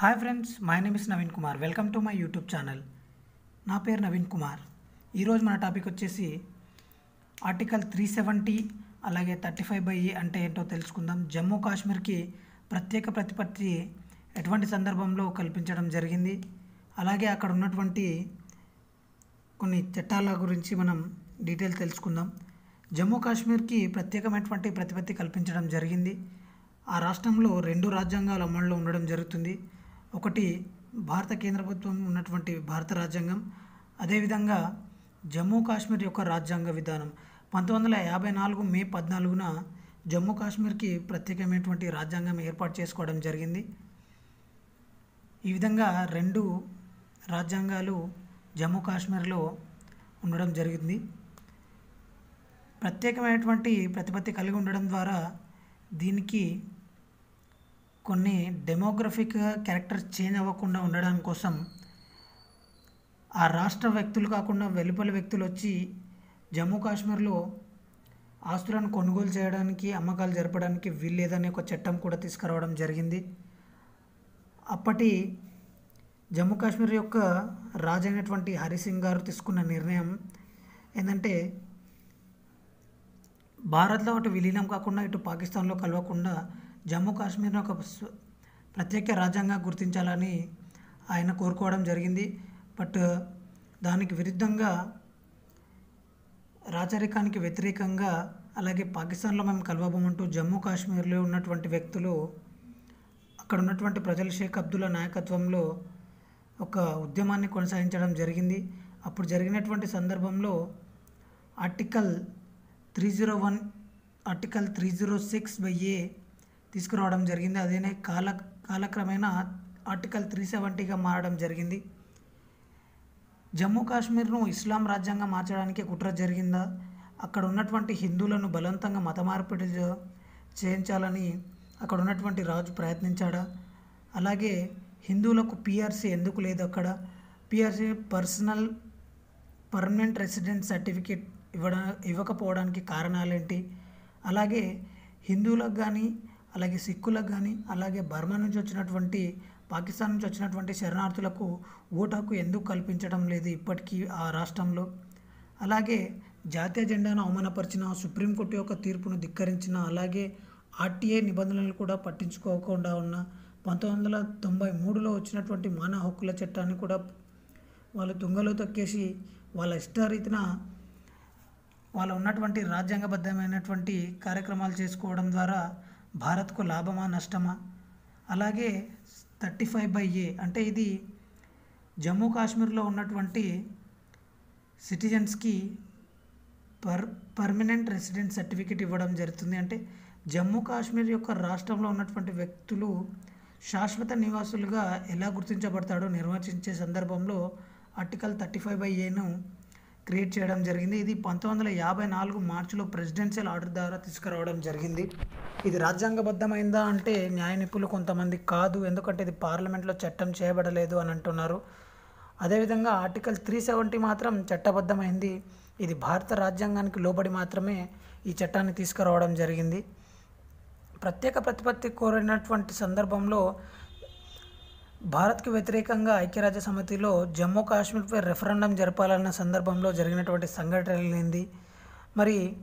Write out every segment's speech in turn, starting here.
Hi friends my name is Naveen Kumar welcome to my YouTube channel నా పేరు నవీన్ కుమార్ ఈరోజు మన టాపిక్ వచ్చేసి ఆర్టికల్ త్రీ సెవెంటీ అలాగే థర్టీ ఫైవ్ బై ఏ అంటే ఏంటో తెలుసుకుందాం. జమ్మూ కాశ్మీర్కి ప్రత్యేక ప్రతిపత్తి ఎటువంటి సందర్భంలో కల్పించడం జరిగింది? అలాగే అక్కడ ఉన్నటువంటి కొన్ని చట్టాల గురించి మనం డీటెయిల్ తెలుసుకుందాం. జమ్మూ కాశ్మీర్కి ప్రత్యేకమైనటువంటి ప్రతిపత్తి కల్పించడం జరిగింది. ఆ రాష్ట్రంలో రెండు రాజ్యాంగాలు అమల్లో ఉండడం జరుగుతుంది. ఒకటి భారత కేంద్ర ప్రభుత్వం ఉన్నటువంటి భారత రాజ్యాంగం అదేవిధంగా జమ్మూ కాశ్మీర్ యొక్క రాజ్యాంగ విధానం. పంతొమ్మిది వందల యాభై నాలుగు మే పద్నాలుగున జమ్మూ కాశ్మీర్కి ప్రత్యేకమైనటువంటి రాజ్యాంగం ఏర్పాటు చేసుకోవడం జరిగింది. ఈ విధంగా రెండు రాజ్యాంగాలు జమ్మూ కాశ్మీర్లో ఉండడం జరిగింది. ప్రత్యేకమైనటువంటి ప్రతిపత్తి కలిగి ఉండడం ద్వారా దీనికి కొన్ని డెమోగ్రఫిక్ క్యారెక్టర్ చేంజ్ అవ్వకుండా ఉండడం కోసం ఆ రాష్ట్ర వ్యక్తులు కాకుండా వెలుపల వ్యక్తులు వచ్చి జమ్మూ కాశ్మీర్లో ఆస్తులను కొనుగోలు చేయడానికి అమ్మకాలు జరపడానికి వీల్లేదనే ఒక చట్టం కూడా తీసుకురావడం జరిగింది. అప్పటి జమ్మూ కాశ్మీర్ యొక్క రాజు అయినటువంటి హరిసింగ్ గారు తీసుకున్న నిర్ణయం ఏంటంటే భారత్లో అటు విలీనం కాకుండా ఇటు పాకిస్తాన్లో కలవకుండా జమ్మూ కాశ్మీర్ను ఒక ప్రత్యేక రాజ్యంగా గుర్తించాలని ఆయన కోరుకోవడం జరిగింది. బట్ దానికి విరుద్ధంగా రాచరికానికి వ్యతిరేకంగా అలాగే పాకిస్తాన్లో మేము కలవబోమంటూ జమ్మూ కాశ్మీర్లో ఉన్నటువంటి వ్యక్తులు అక్కడ ఉన్నటువంటి ప్రజలు షేక్ అబ్దుల్లా నాయకత్వంలో ఒక ఉద్యమాన్ని కొనసాగించడం జరిగింది. అప్పుడు జరిగినటువంటి సందర్భంలో article three zero one article three zero six by A తీసుకురావడం జరిగింది. అదేనే కాల కాలక్రమేణా ఆర్టికల్ త్రీ సెవెంటీగా మారడం జరిగింది. జమ్మూ కాశ్మీర్ను ఇస్లాం రాజ్యంగా మార్చడానికి కుట్ర జరిగిందా? అక్కడ ఉన్నటువంటి హిందువులను బలవంతంగా మత మార్పిడి చేయించాలని అక్కడ ఉన్నటువంటి రాజు ప్రయత్నించాడా? అలాగే హిందువులకు పిఆర్సీ ఎందుకు లేదు అక్కడ? PRC personal permanent resident certificate ఇవ్వడా ఇవ్వకపోవడానికి కారణాలేంటి? అలాగే హిందువులకు కానీ అలాగే సిక్కులకు కానీ అలాగే బర్మా నుంచి వచ్చినటువంటి పాకిస్తాన్ నుంచి వచ్చినటువంటి శరణార్థులకు ఓటు హక్కు ఎందుకు కల్పించడం లేదు ఇప్పటికీ ఆ రాష్ట్రంలో? అలాగే జాతీయ జెండాను అవమానపరిచిన సుప్రీంకోర్టు యొక్క తీర్పును ధిక్కరించిన అలాగే ఆర్టీఏ నిబంధనలు కూడా పట్టించుకోకుండా ఉన్న పంతొమ్మిది వందల తొంభై మూడులో వచ్చినటువంటి మానవ హక్కుల చట్టాన్ని కూడా వాళ్ళు తుంగలో తొక్కేసి వాళ్ళ ఇష్టరీతిన వాళ్ళు ఉన్నటువంటి రాజ్యాంగబద్ధమైనటువంటి కార్యక్రమాలు చేసుకోవడం ద్వారా భారత్కు లాభమా నష్టమా? అలాగే థర్టీ ఫైవ్ బై ఏ అంటే ఇది జమ్మూ కాశ్మీర్లో ఉన్నటువంటి సిటిజన్స్కి పర్ పర్మనెంట్ రెసిడెంట్ సర్టిఫికేట్ ఇవ్వడం జరుగుతుంది. అంటే జమ్మూ కాశ్మీర్ యొక్క రాష్ట్రంలో ఉన్నటువంటి వ్యక్తులు శాశ్వత నివాసులుగా ఎలా గుర్తించబడతాడో నిర్వచించే సందర్భంలో ఆర్టికల్ థర్టీ ఫైవ్ బై ఏను క్రియేట్ చేయడం జరిగింది. ఇది పంతొమ్మిది వందల యాభై నాలుగు మార్చిలో ప్రెసిడెన్షియల్ ఆర్డర్ ద్వారా తీసుకురావడం జరిగింది. ఇది రాజ్యాంగబద్ధమైందా అంటే న్యాయ నిపుణులు కొంతమంది కాదు. ఎందుకంటే ఇది పార్లమెంట్లో చట్టం చేయబడలేదు అని అంటున్నారు. అదేవిధంగా ఆర్టికల్ త్రీ సెవెంటీ మాత్రం చట్టబద్ధమైంది. ఇది భారత రాజ్యాంగానికి లోబడి మాత్రమే ఈ చట్టాన్ని తీసుకురావడం జరిగింది. ప్రత్యేక ప్రతిపత్తి కోరినటువంటి సందర్భంలో భారత్కు వ్యతిరేకంగా ఐక్యరాజ్య సమితిలో జమ్మూ కాశ్మీర్పై రెఫరెండం జరపాలన్న సందర్భంలో జరిగినటువంటి సంఘటనలేంది? మరి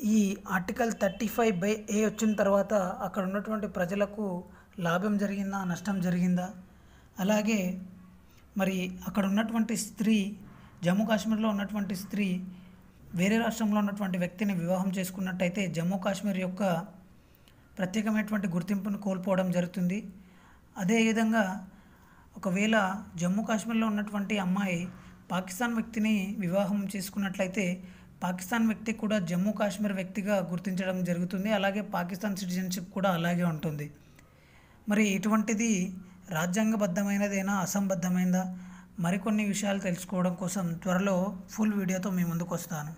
ఈ article thirty five by A వచ్చిన తర్వాత అక్కడ ఉన్నటువంటి ప్రజలకు లాభం జరిగిందా? నష్టం జరిగిందా? అలాగే మరి అక్కడ ఉన్నటువంటి స్త్రీ జమ్మూ కాశ్మీర్లో ఉన్నటువంటి స్త్రీ వేరే రాష్ట్రంలో ఉన్నటువంటి వ్యక్తిని వివాహం చేసుకున్నట్టయితే జమ్మూ కాశ్మీర్ యొక్క ప్రత్యేకమైనటువంటి గుర్తింపును కోల్పోవడం జరుగుతుంది. అదేవిధంగా ఒకవేళ జమ్మూ కాశ్మీర్లో ఉన్నటువంటి అమ్మాయి పాకిస్తాన్ వ్యక్తిని వివాహం చేసుకున్నట్లయితే పాకిస్తాన్ వ్యక్తి కూడా జమ్మూ కాశ్మీర్ వ్యక్తిగా గుర్తించడం జరుగుతుంది. అలాగే పాకిస్తాన్ సిటిజన్షిప్ కూడా అలాగే ఉంటుంది. మరి ఇటువంటిది రాజ్యాంగబద్ధమైనదేనా అసంబద్ధమైనదా మరికొన్ని విషయాలు తెలుసుకోవడం కోసం త్వరలో ఫుల్ వీడియోతో మీ ముందుకు వస్తాను